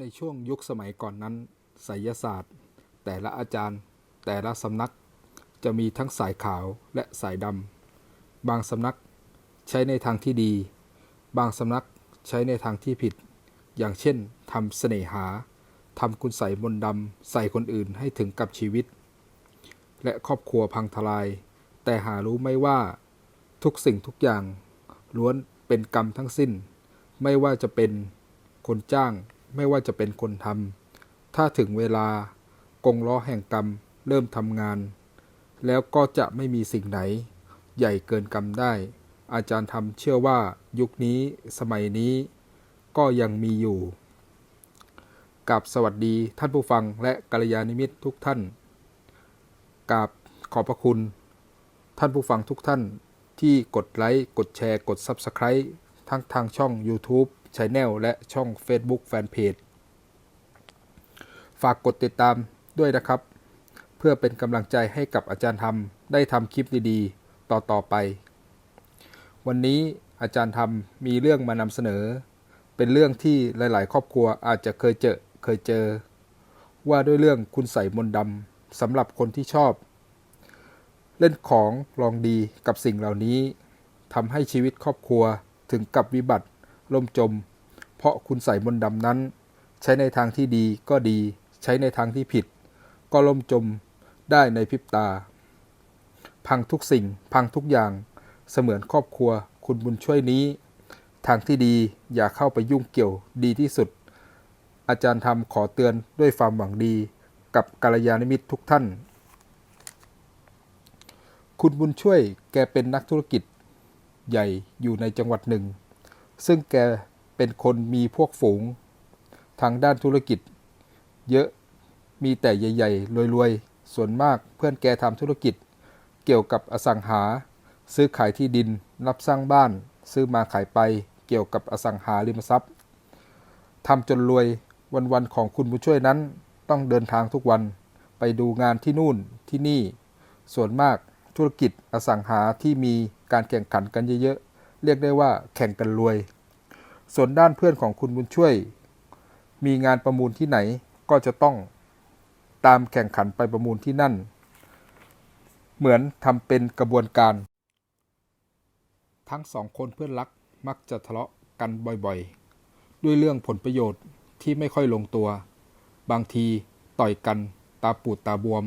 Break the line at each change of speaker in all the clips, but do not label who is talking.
ในช่วงยุคสมัยก่อนนั้นไสยศาสตร์ แต่ละอาจารย์ แต่ละสำนักจะมีทั้งสายขาวและสายดำบางสำนักใช้ในทางที่ดี บางสำนักใช้ในทางที่ผิด อย่างเช่นทำเสน่หาทำคุณใส่มนดำใส่คนอื่นให้ถึงกับชีวิต และครอบครัวพังทลาย แต่หารู้ไม่ว่าทุกสิ่งทุกอย่าง ล้วนเป็นกรรมทั้งสิ้น ไม่ว่าจะเป็นคนจ้าง ไม่ว่าจะเป็นคนทำถ้าถึงเวลากงล้อแห่งกรรมเริ่มทำงาน แล้วก็จะไม่มีสิ่งไหน ใหญ่เกินกรรมได้ อาจารย์ทำเชื่อว่ายุคนี้สมัยนี้ ก็ยังมีอยู่กับสวัสดีท่านผู้ฟังและกัลยาณมิตรทุกท่านกับขอบพระคุณ ท่านผู้ฟังทุกท่านที่กดไลค์ กดแชร์ กด Subscribe ทั้งทางช่อง YouTube Channel และช่อง Facebook Fanpage ฝากกดติดตามด้วยนะครับ เพื่อเป็นกำลังใจให้กับอาจารย์ทำได้ทำคลิปดีๆ ต่อๆไป วันนี้อาจารย์ทำมีเรื่องมานำเสนอ เป็นเรื่องที่หลายๆ ครอบครัวอาจจะเคยเจอเคยเจอ ว่าด้วยเรื่องคุณใส่มนดำสำหรับคนที่ชอบ เล่นของลองดีกับสิ่งเหล่านี้ทำให้ชีวิตครอบครัวถึงกับวิบัติล่มจม ราะคุณใส่มนต์ดำนั้น ใช้ในทางที่ดีก็ดี ใช้ในทางที่ผิด ก็ล่มจมได้ในพริบตา พังทุกสิ่ง พังทุกอย่าง เสมือนครอบครัว คุณบุญช่วยนี้ ทางที่ดีอย่าเข้าไปยุ่งเกี่ยวดีที่สุด อาจารย์ทำขอเตือนด้วยความหวังดี กับกัลยาณมิตรทุกท่าน คุณบุญช่วยแกเป็นนักธุรกิจใหญ่อยู่ในจังหวัดหนึ่ง ซึ่งแก เป็นคนมีพวกฝูง ทางด้านธุรกิจ เยอะมีแต่ใหญ่ๆรวยๆ ส่วนมากเพื่อนแกทำธุรกิจ เกี่ยวกับอสังหา ซื้อขายที่ดิน รับสร้างบ้าน ซื้อมาขายไป เกี่ยวกับอสังหาริมทรัพย์ทำจนรวยวันๆของคุณบุญช่วยนั้น ต้องเดินทางทุกวัน ไปดูงานที่นู่นที่นี่ ส่วนมากธุรกิจอสังหาที่มีการแข่งขันกันเยอะๆ เรียกได้ว่าแข่งกันรวย ส่วนด้านเพื่อนของคุณบุญช่วย มีงานประมูลที่ไหนก็จะต้องตามแข่งขันไปประมูลที่นั่น เหมือนทำเป็นกระบวนการ ทั้งสองคนเพื่อนรักมักจะทะเลาะกันบ่อยๆ ด้วยเรื่องผลประโยชน์ที่ไม่ค่อยลงตัว บางทีต่อยกันตาปูดตาบวม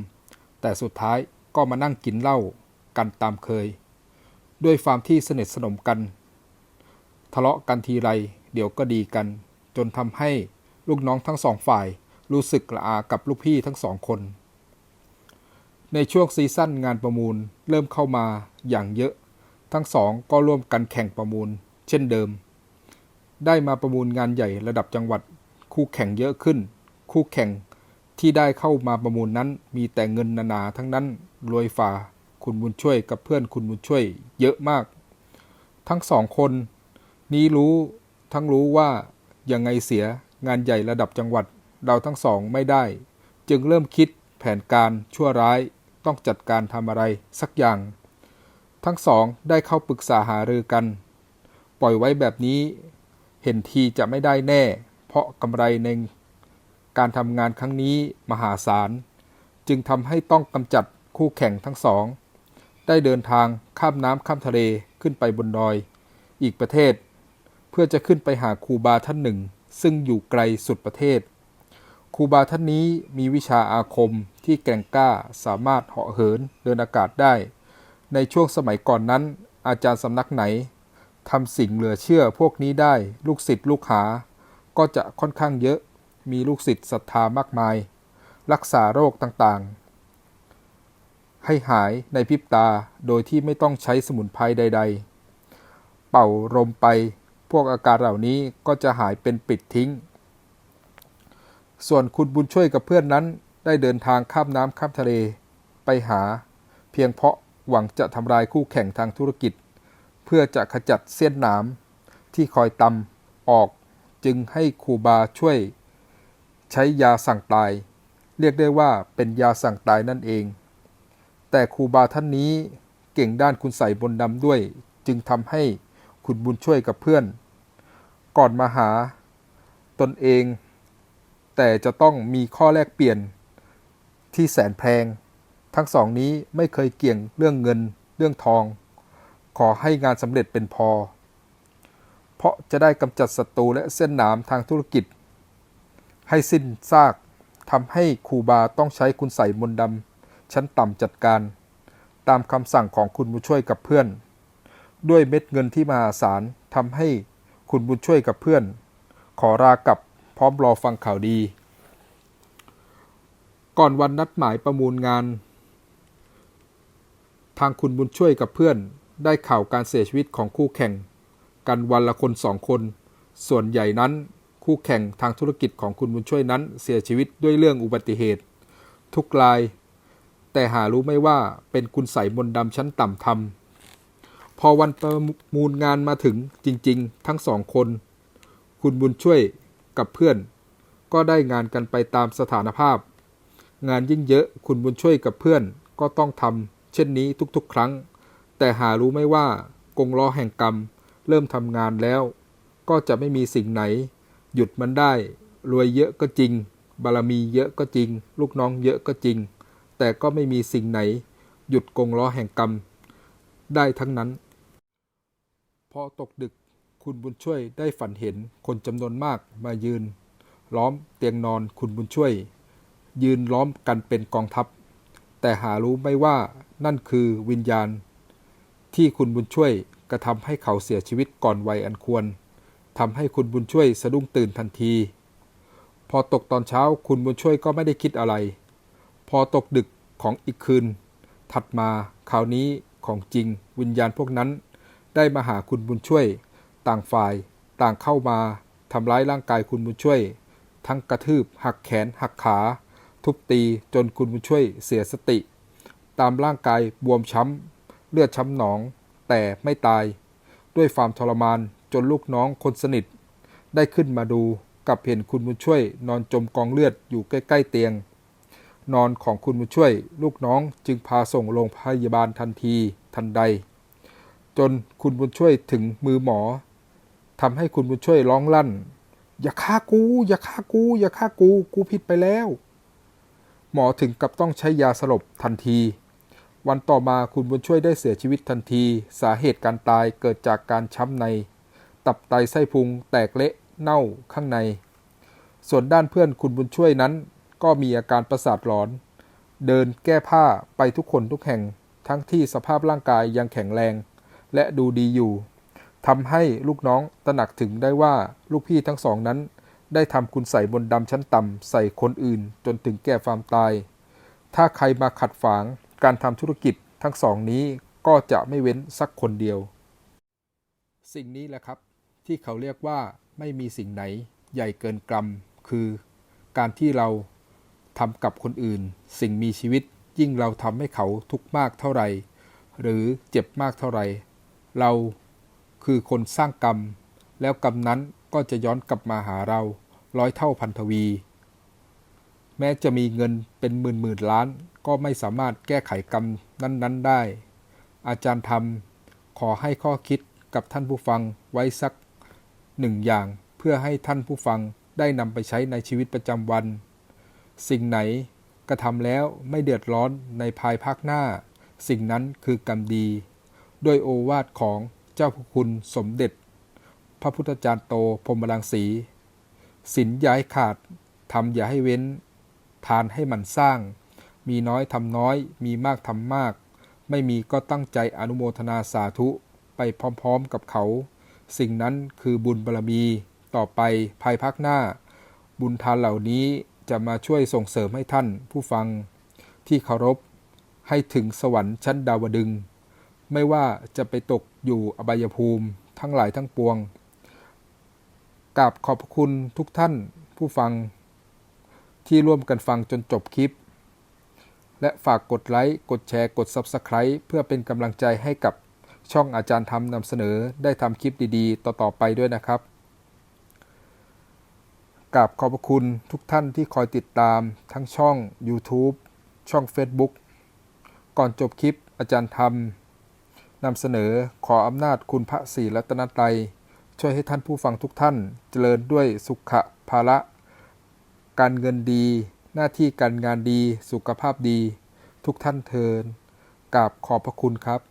แต่สุดท้ายก็มานั่งกินเหล้ากันตามเคย ด้วยความที่สนิทสนมกัน ทะเลาะกันทีไร เดี๋ยวก็ดีกัน จนทำให้ลูกน้องทั้งสองฝ่าย รู้สึกละอากับลูกพี่ทั้งสองคน ในช่วงซีซั่นงานประมูลเริ่มเข้ามาอย่างเยอะ ทั้งสองก็ร่วมกันแข่งประมูล เช่นเดิม ได้มาประมูลงานใหญ่ระดับจังหวัด คู่แข่งเยอะขึ้น คู่แข่งที่ได้เข้ามาประมูลนั้นมีแต่เงินนานาทั้งนั้นรวยฝ่าคุณบุญช่วยกับเพื่อนคุณบุญช่วยเยอะมาก ทั้งสองคน นี้รู้ทั้งรู้ว่ายังไงเสียงานใหญ่ระดับจังหวัดเราทั้งสองไม่ได้ จึงเริ่มคิดแผนการชั่วร้ายต้องจัดการทำอะไรสักอย่าง ทั้งสองได้เข้าปรึกษาหารือกัน ปล่อยไว้แบบนี้ เห็นทีจะไม่ได้แน่ เพราะกำไรในการทำงานครั้งนี้มหาศาล จึงทำให้ต้องกำจัดคู่แข่งทั้งสอง ได้เดินทางข้ามน้ำข้ามทะเลขึ้นไปบนดอย อีกประเทศ พื่อจะขึ้นไปหาครูบาท่านหนึ่ง ซึ่งอยู่ไกลสุดประเทศครูบาท่านนี้มีวิชาอาคมที่แกร่งกล้าสามารถเหาะเหินเดินอากาศได้ ในช่วงสมัยก่อนนั้น อาจารย์สำนักไหนทำสิ่งเหลือเชื่อพวกนี้ได้ลูกศิษย์ลูกหา ก็จะค่อนข้างเยอะมีลูกศิษย์ศรัทธามากมาย รักษาโรคต่างๆ ให้หายในพริบตาโดยที่ไม่ต้องใช้สมุนไพรใด ๆ เป่าลมไป พวกอาการเหล่านี้ก็จะหายเป็นปิดทิ้ง ส่วนคุณบุญช่วยกับเพื่อนนั้นได้เดินทางข้ามน้ำข้ามทะเลไปหา เพียงเพราะหวังจะทำลายคู่แข่งทางธุรกิจ เพื่อจะขจัดเสี้ยนหนามที่คอยตำออกจึงให้ครูบาช่วย ใช้ยาสั่งตาย เรียกได้ว่าเป็นยาสั่งตายนั่นเอง แต่ครูบาท่านนี้เก่งด้านคุณใส่บนดำด้วย จึงทำให้ คุณบุญช่วยกับเพื่อน ก่อนมาหาตนเอง แต่จะต้องมีข้อแลกเปลี่ยนที่แสนแพง ทั้งสองนี้ไม่เคยเกี่ยงเรื่องเงินเรื่องทอง ขอให้งานสำเร็จเป็นพอ เพราะจะได้กำจัดศัตรูและเส้นหนามทางธุรกิจ ให้สิ้นซากทำให้ครูบาต้องใช้คุณใส่มนดำชั้นต่ำจัดการ ตามคำสั่งของคุณบุญช่วยกับเพื่อน ด้วยเม็ดเงินที่มาศาลทำให้คุณบุญช่วยกับเพื่อน ขอลากลับพร้อมรอฟังข่าวดี ก่อนวันนัดหมายประมูลงาน ทางคุณบุญช่วยกับเพื่อน ได้ข่าวการเสียชีวิตของคู่แข่ง กันวันละคนสองคน ส่วนใหญ่นั้นคู่แข่งทางธุรกิจของคุณบุญช่วยนั้นเสียชีวิตด้วยเรื่องอุบัติเหตุ ทุกราย แต่หารู้ไม่ว่าเป็นคุณใส่มนต์ดำชั้นต่ำทำ พอวันประมูลงานมาถึงจริง ๆ ทั้งสองคน คุณบุญช่วยกับเพื่อน ก็ได้งานกันไปตามสถานภาพ งานยิ่งเยอะคุณบุญช่วยกับเพื่อนก็ต้องทำเช่นนี้ทุกๆ ครั้ง แต่หารู้ไม่ว่ากงล้อแห่งกรรม เริ่มทำงานแล้ว ก็จะไม่มีสิ่งไหน หยุดมันได้ รวยเยอะก็จริง บารมีเยอะก็จริง ลูกน้องเยอะก็จริง แต่ก็ไม่มีสิ่งไหน หยุดกงล้อแห่งกรรม ได้ทั้งนั้น พอตกดึกคุณบุญช่วยได้ฝันเห็นคนจำนวนมากมายืน ล้อมเตียงนอนคุณบุญช่วย ยืนล้อมกันเป็นกองทัพ แต่หารู้ไม่ว่านั่นคือวิญญาณ ที่คุณบุญช่วยกระทำให้เขาเสียชีวิตก่อนวัยอันควรทำให้คุณบุญช่วยสะดุ้งตื่นทันที พอตกตอนเช้าคุณบุญช่วยก็ไม่ได้คิดอะไร พอตกดึกของอีกคืน ถัดมาคราวนี้ของจริงวิญญาณพวกนั้น ได้มาหาคุณบุญช่วย ต่างฝ่าย ต่างเข้ามาทำร้ายร่างกายคุณบุญช่วย ทั้งกระทืบ หักแขน หักขา ทุบตีจนคุณบุญช่วยเสียสติ ตามร่างกายบวมช้ำ เลือดช้ำหนอง แต่ไม่ตาย ด้วยความทรมานจนลูกน้องคนสนิท ได้ขึ้นมาดูกับเห็นคุณบุญช่วย นอนจมกองเลือดอยู่ใกล้ ๆ เตียง นอนของคุณบุญช่วย ลูกน้องจึงพาส่งโรงพยาบาลทันทีทันใด จนคุณบุญช่วยถึงมือหมอทำให้คุณบุญช่วยร้องลั่น อย่าฆ่ากู อย่าฆ่ากู อย่าฆ่ากู กูผิดไปแล้ว หมอถึงกับต้องใช้ยาสลบทันที วันต่อมาคุณบุญช่วยได้เสียชีวิตทันที สาเหตุการตายเกิดจากการช้ำใน ตับไตไส้พุงแตกเละเน่าข้างใน ส่วนด้านเพื่อนคุณบุญช่วยนั้น ก็มีอาการประสาทหลอน เดินแก้ผ้าไปทุกคนทุกแห่ง ทั้งที่สภาพร่างกายยังแข็งแรง และดูดีอยู่ทำให้ลูกน้องตระหนักถึงได้ว่าลูกพี่ทั้งสองนั้น ได้ทำคุณใส่บนดำชั้นต่ำใส่คนอื่น จนถึงแก่ความตาย ถ้าใครมาขัดฝางการทำธุรกิจทั้งสองนี้ก็จะไม่เว้นสักคนเดียว สิ่งนี้แหละครับ ที่เขาเรียกว่าไม่มีสิ่งไหนใหญ่เกินกรรม คือการที่เราทำกับคนอื่น สิ่งมีชีวิตยิ่งเราทำให้เขาทุกข์มากเท่าไหร่ หรือเจ็บมากเท่าไหร่ เราคือคนสร้างกรรม แล้วกรรมนั้นก็จะย้อนกลับมาหาเราร้อยเท่าพันทวี แม้จะมีเงินเป็นหมื่นหมื่นล้าน ก็ไม่สามารถแก้ไขกรรมนั้น ๆ ได้ อาจารย์ทำขอให้ข้อคิดกับท่านผู้ฟังไว้สักหนึ่งอย่างเพื่อให้ท่านผู้ฟังได้นำไปใช้ในชีวิตประจำวัน สิ่งไหนกระทำแล้วไม่เดือดร้อนในภายภาคหน้า สิ่งนั้นคือกรรมดี ด้วยโอวาทของเจ้าพระคุณสมเด็จ พระพุทธจารย์โตพรมรังสีศีลอย่าให้ขาดทำอย่าให้เว้น ทานให้มันสร้าง มีน้อยทำน้อย มีมากทำมาก ไม่มีก็ตั้งใจอนุโมทนาสาธุไปพร้อมๆกับเขา สิ่งนั้นคือบุญบารรมีต่อไปภายภาคหน้า บุญทานเหล่านี้จะมาช่วยส่งเสริมให้ท่านผู้ฟัง ที่เคารพให้ถึงสวรรค์ชั้นดาวดึง ไม่ว่าจะไปตกอยู่อบายภูมิทั้งหลายทั้งปวงกราบขอบคุณทุกท่านผู้ฟัง ที่ร่วมกันฟังจนจบคลิป และฝากกดไลค์ กดแชร์ กด Subscribe เพื่อเป็นกำลังใจให้กับช่องอาจารย์ทำนำเสนอได้ทำคลิปดีๆ ต่อ ๆ ไปด้วยนะครับกราบขอบคุณทุกท่านที่คอยติดตามทั้งช่อง YouTube ช่อง Facebook ก่อนจบคลิปอาจารย์ทำ นำเสนอขออำนาจคุณพระศรีรัตนตรัย ช่วยให้ท่านผู้ฟังทุกท่าน เจริญด้วยสุขภาระ การเงินดี หน้าที่การงานดี สุขภาพดี ทุกท่านเทินกราบขอบพระคุณครับ